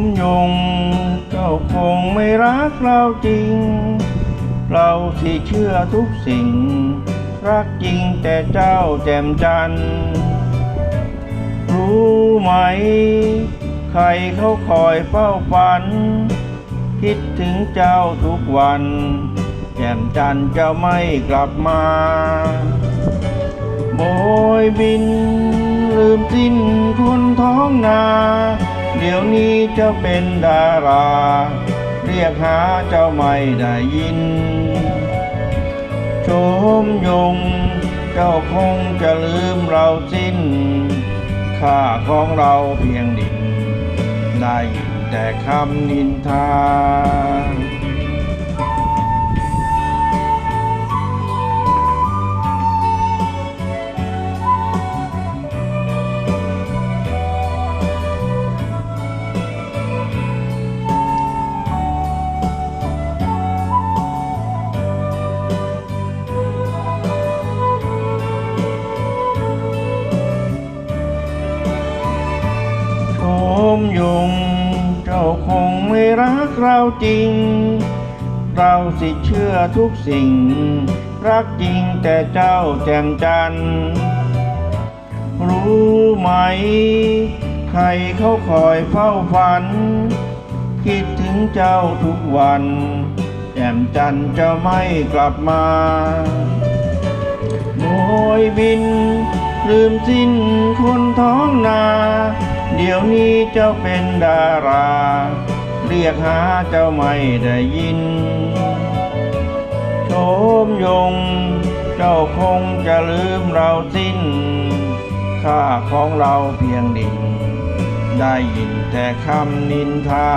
มยง เจ้าคงไม่รักเราจริง เราที่เชื่อทุกสิ่ง รักจริงแต่เจ้าแจ่มจันทร์รู้ไหม ใครเขาคอยเฝ้าฝัน คิดถึงเจ้าทุกวัน แจ่มจันทร์จะไม่กลับมาโบยบินลืมสิ้นคนท้องนา ดี๋ยวนี้เจ้าเป็นดารา เรียกหาเจ้าไม่ได้ยิน ชมยง เจ้าคงจะลืมเราสิ้น ค่าของเราเพียงดิน ได้ยินแต่คำนินทา รักเราจริง เราสิเชื่อทุกสิ่ง รักจริงแต่เจ้าแจ่มจันทร์รู้ไหม ใครเขาคอยเฝ้าฝัน คิดถึงเจ้าทุกวัน แจ่มจันทร์จะไม่กลับมาโบยบิน ลืมสิ้นคนท้องนา เดี๋ยวนี้เจ้าเป็นดารา เรียกหาเจ้าไม่ได้ยิน โชมยง เจ้าคงจะลืมเราสิ้น ค่าของเราเพียงดิน ได้ยินแต่คำนินทา